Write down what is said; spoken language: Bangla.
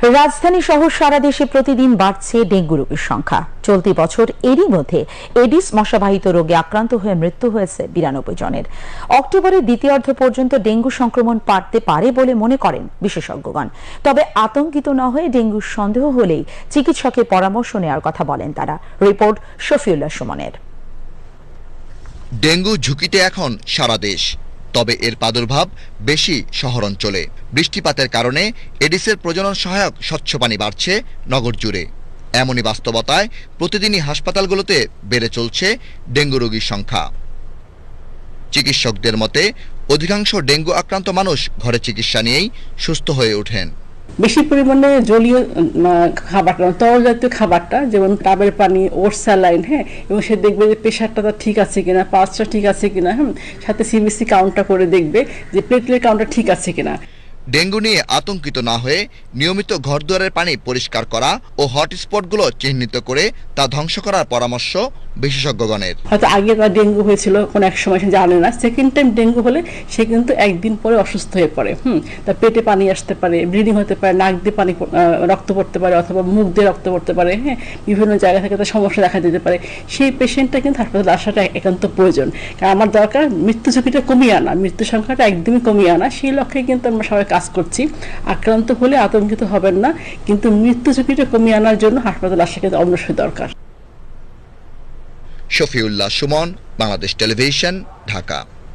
রাজধানী সহ সারা দেশে প্রতিদিন বাড়ছে ডেঙ্গু রোগীর সংখ্যা। চলতি বছর এরই মধ্যে এডিস মশাবাহিত রোগে আক্রান্ত হয়ে মৃত্যু হয়েছে বিরানব্বই জনের। অক্টোবরের দ্বিতীয়ার্ধ পর্যন্ত ডেঙ্গু সংক্রমণ বাড়তে পারে বলে মনে করেন বিশেষজ্ঞগণ। তবে আতঙ্কিত না হয়ে ডেঙ্গুর সন্দেহ হলেই চিকিৎসকের পরামর্শ নেওয়ার কথা বলেন তারা। রিপোর্ট শফিউল্লাহ সুমনের। ডেঙ্গু ঝুঁকিতে এখন সারা দেশ। তবে এর প্রাদুর্ভাব বেশি শহর অঞ্চলে বৃষ্টিপাতের কারণে এডিসের প্রজনন সহায়ক স্বচ্ছ পানি বাড়ছে নগর জুড়ে। এমনই বাস্তবতায় প্রতিদিনই হাসপাতালগুলোতে বেড়ে চলছে ডেঙ্গু রোগীর সংখ্যা। চিকিৎসকদের মতে, অধিকাংশ ডেঙ্গু আক্রান্ত মানুষ ঘরে চিকিৎসা নিয়েই সুস্থ হয়ে ওঠেন। বেশি পরিমাণে জলীয় খাবার তরল জাতীয় খাবারটা, যেমন টাবের পানি ওর স্যালাইন হ্যাঁ এবং সে দেখবে যে প্রেশারটা তার ঠিক আছে কিনা পাঁচটা ঠিক আছে কিনা হ্যাঁ সাথে সিবিসি কাউন্টটা করে দেখবে যে প্লেটলেট কাউন্টটা ঠিক আছে কিনা। ডেঙ্গু নিয়ে আতঙ্কিত না হয়ে নিয়মিত ঘরদুয়ারের পানি পরিষ্কার করা ও হটস্পটগুলো চিহ্নিত করে তা ধ্বংস করার পরামর্শ বিশেষজ্ঞগণের। হয়তো আগে ডেঙ্গু হয়েছিল, কোনো এক সময় জানে না। সেকেন্ড টাইম ডেঙ্গু হলে সে কিন্তু একদিন পরে অসুস্থ হয়ে পড়ে, হুম। তার পেটে পানি আসতে পারে, ব্লিডিং হতে পারে, নাক দিয়ে পানি রক্ত পড়তে পারে অথবা মুখ দিয়ে রক্ত পড়তে পারে হ্যাঁ। বিভিন্ন জায়গা থেকে তার সমস্যা দেখা দিতে পারে। সেই পেশেন্টটা কিন্তু হাসপাতালে আসাটা একান্ত প্রয়োজন। কারণ আমার দরকার মৃত্যু ঝুঁকিটা কমিয়ে আনা মৃত্যু সংখ্যাটা একদমই কমিয়ে আনা। সেই লক্ষ্যে কিন্তু আমরা সবাই কাজ করছি, আক্রান্ত হলে আতঙ্কিত হবেন না, কিন্তু মৃত্যু ঝুঁকিটা কমিয়ে আনার জন্য হাসপাতাল আসা কিন্তু অবশ্যই দরকার। শফিউল্লাহ সুমন, বাংলাদেশ টেলিভিশন, ঢাকা।